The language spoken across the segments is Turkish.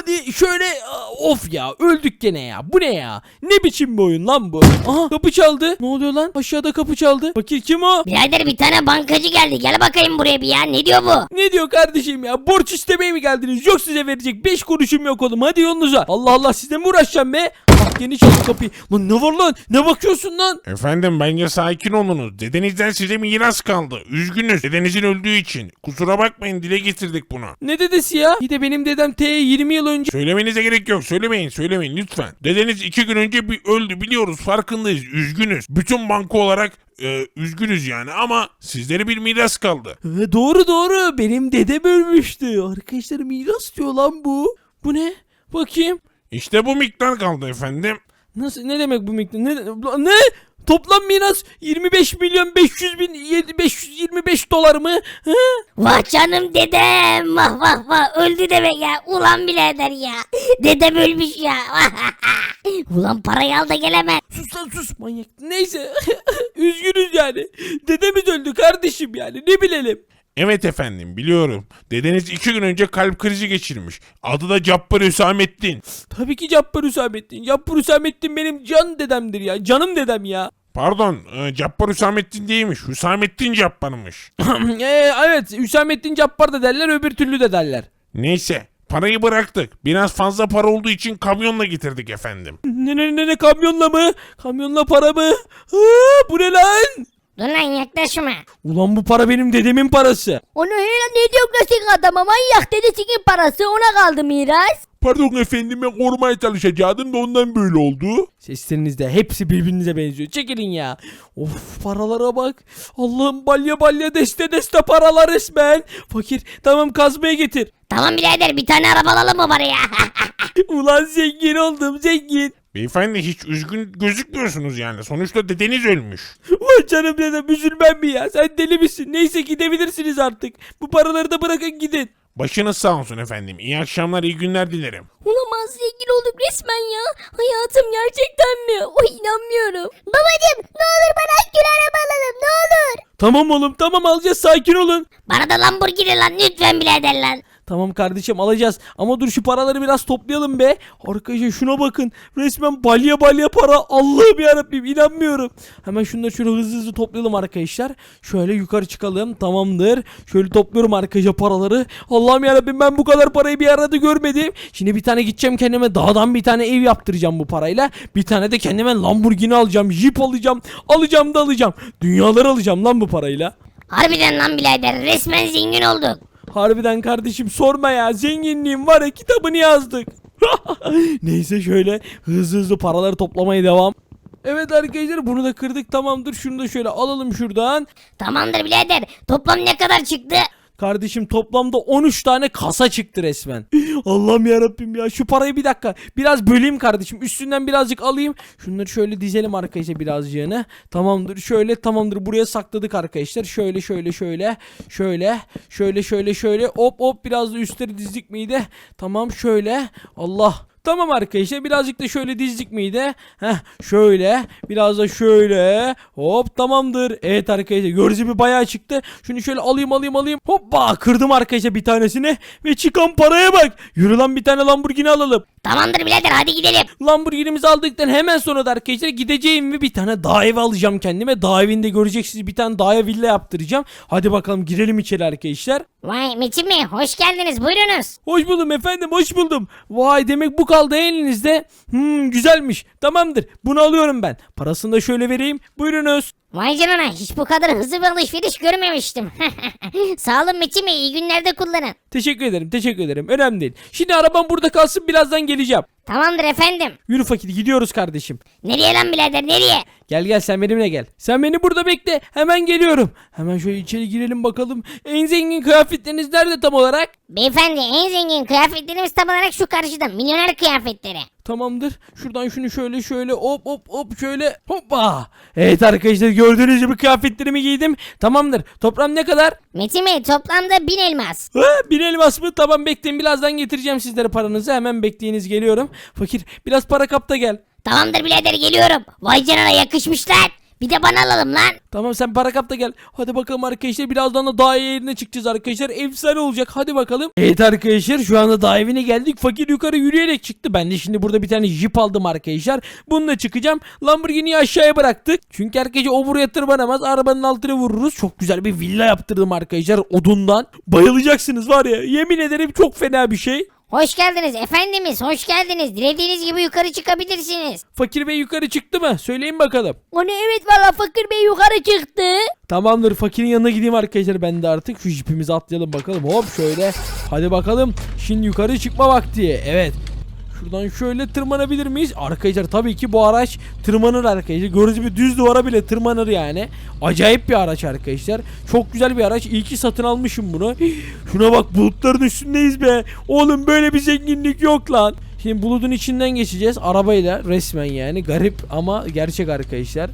Hadi şöyle of ya öldük gene ya. Bu ne ya? Ne biçim bir oyun lan bu? Aha kapı çaldı. Ne oluyor lan? Aşağıda kapı çaldı. Fakir kim o? Birader bir tane bankacı geldi. Gel bakayım buraya bir ya. Ne diyor bu? Ne diyor kardeşim ya? Borç istemeye mi geldiniz? Yok size verecek 5 kuruşum yok oğlum. Hadi yolunuza. Allah Allah sizle mi uğraşacağım be? Ah yeni çaldı kapıyı. Lan ne var lan? Ne bakıyorsun lan? Efendim bence sakin olunuz. Dedenizden size miras kaldı. Üzgünüz dedenizin öldüğü için. Kusura bakmayın dile getirdik bunu. Ne dedesi ya? Bir de benim dedem T 20 yıl önce Söylemenize gerek yok. Söylemeyin söylemeyin lütfen. Dedeniz iki gün önce bir öldü biliyoruz farkındayız. Üzgünüz. Bütün banka olarak e, üzgünüz yani ama sizlere bir miras kaldı. Ee, doğru doğru. Benim dedem ölmüştü. Arkadaşlar miras diyor lan bu. Bu ne? Bakayım. İşte bu miktar kaldı efendim. Nasıl ne demek bu miktar? Ne? Ne? Toplam miras 25 milyon 500 bin 7 525 dolar mı? Hı? Vah canım dedem. Vah vah vah. Öldü demek ya. Ulan birader ya. Dedem ölmüş ya. Ulan parayı al da gelemez. Sus lan sus manyak. Neyse. Üzgünüz yani. Dedemiz öldü kardeşim yani. Ne bilelim. Evet efendim biliyorum. Dedeniz iki gün önce kalp krizi geçirmiş. Adı da Cabbar Hüsamettin. Tabii ki Cappar Hüsamettin. Cappar Hüsamettin benim can dedemdir ya. Canım dedem ya. Pardon e, Cabbar Hüsamettin değilmiş. Hüsamettin Cabbar'mış. ee, evet Hüsamettin Cappar da derler öbür türlü de derler. Neyse parayı bıraktık. Biraz fazla para olduğu için kamyonla getirdik efendim. Ne ne ne ne kamyonla mı? Kamyonla para mı? Ha, bu ne lan? Dur lan yaklaşma. Ulan bu para benim dedemin parası. Onu öyle ne diyor klasik adama manyak dedesinin parası ona kaldı miras. Pardon efendim ben korumaya çalışacaktım da ondan böyle oldu. Seslerinizde hepsi birbirinize benziyor. Çekilin ya. Of paralara bak. Allah'ım balya balya deste deste paralar resmen. Fakir tamam kazmaya getir. Tamam birader bir tane araba alalım mı paraya? Ulan zengin oldum zengin. Beyefendi hiç üzgün gözükmüyorsunuz yani. Sonuçta dedeniz ölmüş. Vay canım dedem üzülmem mi ya? Sen deli misin? Neyse gidebilirsiniz artık. Bu paraları da bırakın gidin. Başınız sağ olsun efendim. İyi akşamlar, iyi günler dilerim. Olamaz zengin olduk resmen ya. Hayatım gerçekten mi? O inanmıyorum. Babacım ne olur bana akgül araba alalım ne olur. Tamam oğlum tamam alacağız sakin olun. Bana da Lamborghini lan lütfen birader lan. Tamam kardeşim alacağız ama dur şu paraları biraz toplayalım be. Arkadaşlar şuna bakın resmen balya balya para Allah'ım yarabbim inanmıyorum. Hemen şunları şöyle hızlı hızlı toplayalım arkadaşlar. Şöyle yukarı çıkalım tamamdır. Şöyle topluyorum arkadaşlar paraları. Allah'ım yarabbim ben bu kadar parayı bir arada görmedim. Şimdi bir tane gideceğim kendime dağdan bir tane ev yaptıracağım bu parayla. Bir tane de kendime Lamborghini alacağım. Jeep alacağım. Alacağım da alacağım. Dünyaları alacağım lan bu parayla. Harbiden lan birader resmen zengin olduk. Harbiden kardeşim sorma ya zenginliğim var ya kitabını yazdık. Neyse şöyle hızlı hızlı paraları toplamaya devam. Evet arkadaşlar bunu da kırdık tamamdır şunu da şöyle alalım şuradan. Tamamdır birader toplam ne kadar çıktı? Kardeşim toplamda 13 tane kasa çıktı resmen. Allah'ım ya Rabbim ya şu parayı bir dakika biraz böleyim kardeşim üstünden birazcık alayım. Şunları şöyle dizelim arkadaşlar birazcığını. Tamamdır şöyle tamamdır buraya sakladık arkadaşlar. Şöyle şöyle şöyle şöyle şöyle şöyle şöyle hop hop biraz da üstleri dizdik miydi? Tamam şöyle Allah Tamam arkadaşlar birazcık da şöyle dizdik miydi? Heh şöyle biraz da şöyle hop tamamdır. Evet arkadaşlar gördüğünüz gibi bayağı çıktı. Şunu şöyle alayım alayım alayım. Hoppa kırdım arkadaşlar bir tanesini ve çıkan paraya bak. Yürü lan bir tane Lamborghini alalım. Tamamdır birader hadi gidelim. Lamborghini'mizi aldıktan hemen sonra da arkadaşlar gideceğim ve bir tane dağ evi alacağım kendime. Dağ evinde göreceksiniz bir tane dağa villa yaptıracağım. Hadi bakalım girelim içeri arkadaşlar. Vay Metin Bey hoş geldiniz buyurunuz. Hoş buldum efendim hoş buldum. Vay demek bu kaldı elinizde. Hmm güzelmiş. Tamamdır bunu alıyorum ben. Parasını da şöyle vereyim. Buyurunuz. Vay canına hiç bu kadar hızlı bir alışveriş görmemiştim. Sağ olun Metin Bey iyi günlerde kullanın. Teşekkür ederim teşekkür ederim. Önemli değil. Şimdi arabam burada kalsın birazdan geleceğim. Tamamdır efendim. Yürü fakir gidiyoruz kardeşim. Nereye lan birader nereye? Gel gel sen benimle gel. Sen beni burada bekle. Hemen geliyorum. Hemen şöyle içeri girelim bakalım. En zengin kıyafetleriniz nerede tam olarak? Beyefendi en zengin kıyafetlerimiz tam olarak şu karşıda milyoner kıyafetleri. Tamamdır. Şuradan şunu şöyle şöyle hop hop hop şöyle hoppa. Evet arkadaşlar gördüğünüz gibi kıyafetlerimi giydim. Tamamdır. Toplam ne kadar? Metin Bey toplamda bin elmas. Ha, bir elmas mı? Tamam bekleyin. Birazdan getireceğim sizlere paranızı. Hemen bekleyiniz geliyorum. Fakir biraz para kap da gel. Tamamdır birader geliyorum. Vay canına yakışmışlar. Bir de bana alalım lan. Tamam sen para kap da gel. Hadi bakalım arkadaşlar birazdan da dağ yerine çıkacağız arkadaşlar. Efsane olacak hadi bakalım. Evet arkadaşlar şu anda dağ evine geldik. Fakir yukarı yürüyerek çıktı. Ben de şimdi burada bir tane jip aldım arkadaşlar. Bununla çıkacağım. Lamborghini'yi aşağıya bıraktık. Çünkü arkadaşlar o buraya tırmanamaz. Arabanın altına vururuz. Çok güzel bir villa yaptırdım arkadaşlar odundan. Bayılacaksınız var ya. Yemin ederim çok fena bir şey. Hoş geldiniz efendimiz hoş geldiniz. Dilediğiniz gibi yukarı çıkabilirsiniz. Fakir Bey yukarı çıktı mı? Söyleyin bakalım. Onu evet valla fakir bey yukarı çıktı. Tamamdır fakirin yanına gideyim arkadaşlar ben de artık şu jipimizi atlayalım bakalım hop şöyle hadi bakalım şimdi yukarı çıkma vakti evet Şuradan şöyle tırmanabilir miyiz? Arkadaşlar tabii ki bu araç tırmanır arkadaşlar. Gördüğünüz gibi düz duvara bile tırmanır yani. Acayip bir araç arkadaşlar. Çok güzel bir araç. İyi ki satın almışım bunu. Şuna bak bulutların üstündeyiz be. Oğlum böyle bir zenginlik yok lan. Şimdi bulutun içinden geçeceğiz arabayla resmen yani. Garip ama gerçek arkadaşlar.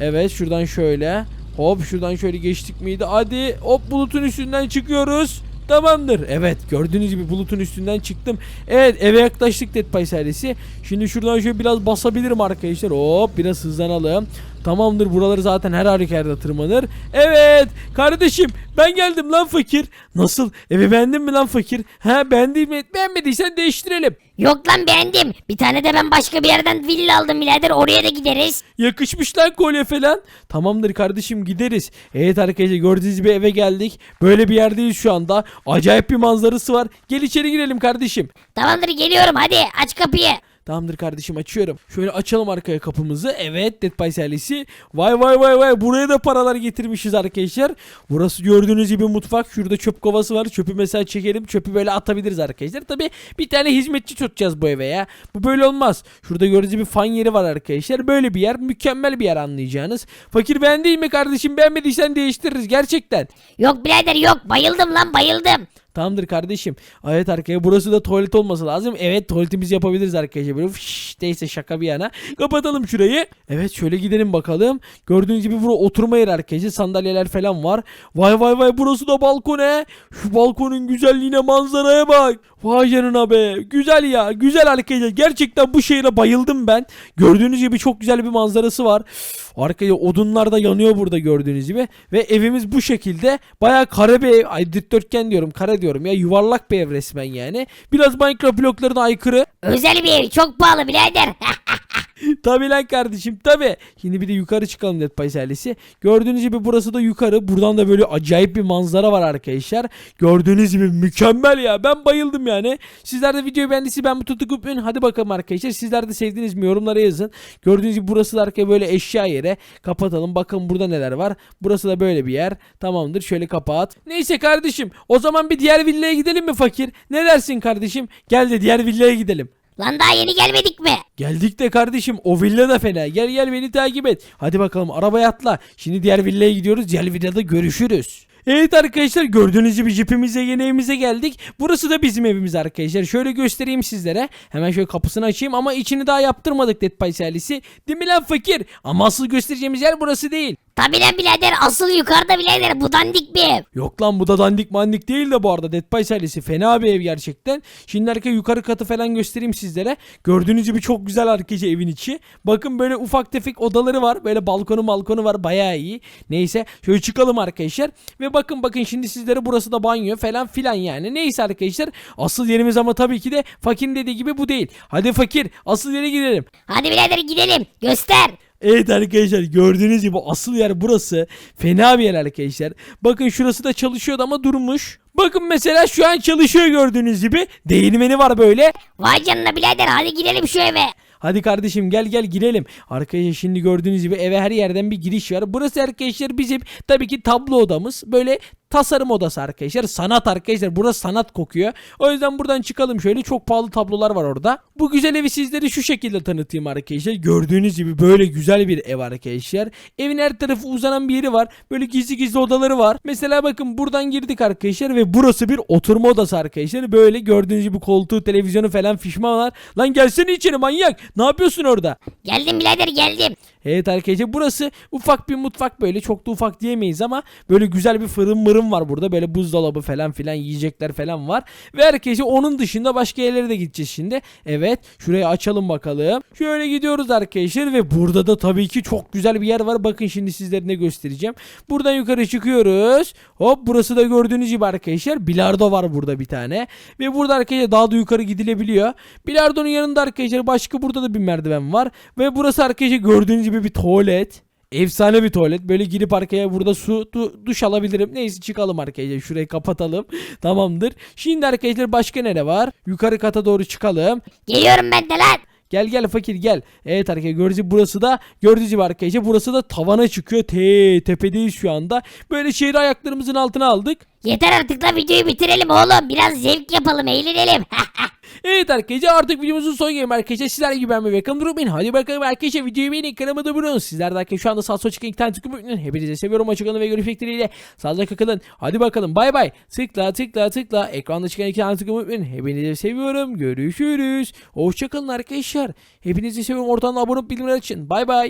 Evet şuradan şöyle. Hop şuradan şöyle geçtik miydi? Hadi hop bulutun üstünden çıkıyoruz. Tamamdır. Evet gördüğünüz gibi bulutun üstünden çıktım. Evet eve yaklaştık Dead Pies ailesi. Şimdi şuradan şöyle biraz basabilirim arkadaşlar. Hop biraz hızlanalım. Tamamdır buraları zaten her halükarda tırmanır. Evet kardeşim ben geldim lan fakir. Nasıl evi beğendin mi lan fakir? Ha beğendin mi? Beğenmediysen değiştirelim. Yok lan beğendim. Bir tane de ben başka bir yerden villa aldım birader oraya da gideriz. Yakışmış lan kolye falan. Tamamdır kardeşim gideriz. Evet arkadaşlar gördüğünüz gibi eve geldik. Böyle bir yerdeyiz şu anda. Acayip bir manzarası var. Gel içeri girelim kardeşim. Tamamdır geliyorum hadi aç kapıyı. Tamamdır kardeşim açıyorum. Şöyle açalım arkaya kapımızı. Evet Dead by serisi. Vay vay vay vay. Buraya da paralar getirmişiz arkadaşlar. Burası gördüğünüz gibi mutfak. Şurada çöp kovası var. Çöpü mesela çekelim. Çöpü böyle atabiliriz arkadaşlar. Tabi bir tane hizmetçi tutacağız bu eve ya. Bu böyle olmaz. Şurada gördüğünüz gibi fan yeri var arkadaşlar. Böyle bir yer. Mükemmel bir yer anlayacağınız. Fakir değil mi kardeşim? Beğenmediysen değiştiririz gerçekten. Yok birader yok bayıldım lan bayıldım. Tamamdır kardeşim. Evet arkaya burası da tuvalet olması lazım. Evet tuvaletimizi yapabiliriz arkadaşlar. Böyle fış, neyse şaka bir yana. Kapatalım şurayı. Evet şöyle gidelim bakalım. Gördüğünüz gibi burada oturma yeri arkadaşlar. Sandalyeler falan var. Vay vay vay burası da balkon he. Şu balkonun güzelliğine manzaraya bak. Vay canına be. Güzel ya. Güzel arkadaşlar. Gerçekten bu şehre bayıldım ben. Gördüğünüz gibi çok güzel bir manzarası var. Arkaya odunlar da yanıyor burada gördüğünüz gibi. Ve evimiz bu şekilde. Bayağı kare bir ev. Ay dikdörtgen diyorum. Kare diyorum ya. Yuvarlak bir ev resmen yani. Biraz Minecraft bloklarına aykırı. Özel bir ev çok pahalı birader. tabi lan kardeşim tabi. Şimdi bir de yukarı çıkalım Dead Pies ailesi. Gördüğünüz gibi burası da yukarı. Buradan da böyle acayip bir manzara var arkadaşlar. Gördüğünüz gibi mükemmel ya. Ben bayıldım yani. Sizler de videoyu beğendiyse ben bu tutukup Hadi bakalım arkadaşlar. Sizler de sevdiniz mi yorumlara yazın. Gördüğünüz gibi burası da arkaya böyle eşya yere. Kapatalım. Bakın burada neler var. Burası da böyle bir yer. Tamamdır. Şöyle kapat. Neyse kardeşim. O zaman bir diğer villaya gidelim mi fakir? Ne dersin kardeşim? Gel de diğer villaya gidelim. Lan daha yeni gelmedik mi? Geldik de kardeşim o villa da fena. Gel gel beni takip et. Hadi bakalım arabaya atla. Şimdi diğer villaya gidiyoruz. Diğer villada görüşürüz. Evet arkadaşlar gördüğünüz gibi jipimize yeni evimize geldik. Burası da bizim evimiz arkadaşlar. Şöyle göstereyim sizlere. Hemen şöyle kapısını açayım ama içini daha yaptırmadık Dead Pies ailesi. Değil mi lan fakir? Ama asıl göstereceğimiz yer burası değil. Tabi lan birader asıl yukarıda birader bu dandik bir ev. Yok lan bu da dandik mandik değil de bu arada Dead Pies ailesi fena bir ev gerçekten. Şimdi arka yukarı katı falan göstereyim sizlere. Gördüğünüz gibi çok güzel arkadaşlar evin içi. Bakın böyle ufak tefek odaları var. Böyle balkonu balkonu var bayağı iyi. Neyse şöyle çıkalım arkadaşlar. Ve bakın bakın şimdi sizlere burası da banyo falan filan yani. Neyse arkadaşlar asıl yerimiz ama tabii ki de fakirin dediği gibi bu değil. Hadi fakir asıl yere gidelim. Hadi birader gidelim göster. Evet arkadaşlar gördüğünüz gibi asıl yer burası. Fena bir yer arkadaşlar. Bakın şurası da çalışıyordu ama durmuş. Bakın mesela şu an çalışıyor gördüğünüz gibi. Değirmeni var böyle. Vay canına birader hadi girelim şu eve. Hadi kardeşim gel gel girelim. Arkadaşlar şimdi gördüğünüz gibi eve her yerden bir giriş var. Burası arkadaşlar bizim tabii ki tablo odamız. Böyle tasarım odası arkadaşlar. Sanat arkadaşlar. Burası sanat kokuyor. O yüzden buradan çıkalım şöyle. Çok pahalı tablolar var orada. Bu güzel evi sizlere şu şekilde tanıtayım arkadaşlar. Gördüğünüz gibi böyle güzel bir ev arkadaşlar. Evin her tarafı uzanan bir yeri var. Böyle gizli gizli odaları var. Mesela bakın buradan girdik arkadaşlar ve burası bir oturma odası arkadaşlar. Böyle gördüğünüz gibi koltuğu, televizyonu falan fişman var. Lan gelsene içeri manyak. Ne yapıyorsun orada? Geldim birader geldim. Evet arkadaşlar burası ufak bir mutfak böyle çok da ufak diyemeyiz ama böyle güzel bir fırın mırın var burada. Böyle buzdolabı falan filan yiyecekler falan var. Ve arkadaşlar onun dışında başka yerlere de gideceğiz şimdi. Evet şurayı açalım bakalım. Şöyle gidiyoruz arkadaşlar ve burada da tabii ki çok güzel bir yer var. Bakın şimdi sizlere ne göstereceğim. Buradan yukarı çıkıyoruz. Hop burası da gördüğünüz gibi arkadaşlar bilardo var burada bir tane. Ve burada arkadaşlar daha da yukarı gidilebiliyor. Bilardonun yanında arkadaşlar başka burada da bir merdiven var. Ve burası arkadaşlar gördüğünüz gibi bir tuvalet. Efsane bir tuvalet. Böyle girip arkaya burada su du- duş alabilirim. Neyse çıkalım arkadaşlar. Şurayı kapatalım. Tamamdır. Şimdi arkadaşlar başka nere var? Yukarı kata doğru çıkalım. Geliyorum ben de lan. Gel gel fakir gel. Evet arkadaşlar gördüğünüz gibi burası da gördüğünüz gibi arkadaşlar burası da tavana çıkıyor. Te tepedeyiz şu anda. Böyle şehri ayaklarımızın altına aldık. Yeter artık da videoyu bitirelim oğlum. Biraz zevk yapalım eğlenelim. Evet arkadaşlar artık videomuzun son gelimi arkadaşlar. Sizler gibi beğenmeyi ve kanalıma unutmayın. Hadi bakalım arkadaşlar videoyu beğenin kanalıma da abone olun. Sizler de arkadaşlar şu anda sağ sol çıkan iki tane tıkımı unutmayın. Hepinizi seviyorum. Hoşçakalın ve görüşmek dileğiyle. Sağlıcakla kalın. Hadi bakalım bay bay. Tıkla tıkla tıkla. Ekranda çıkan iki tane tıkımı unutmayın. Hepinizi seviyorum. Görüşürüz. Hoşçakalın arkadaşlar. Hepinizi seviyorum. Ortadan abone olup bildirimler için. Bay bay.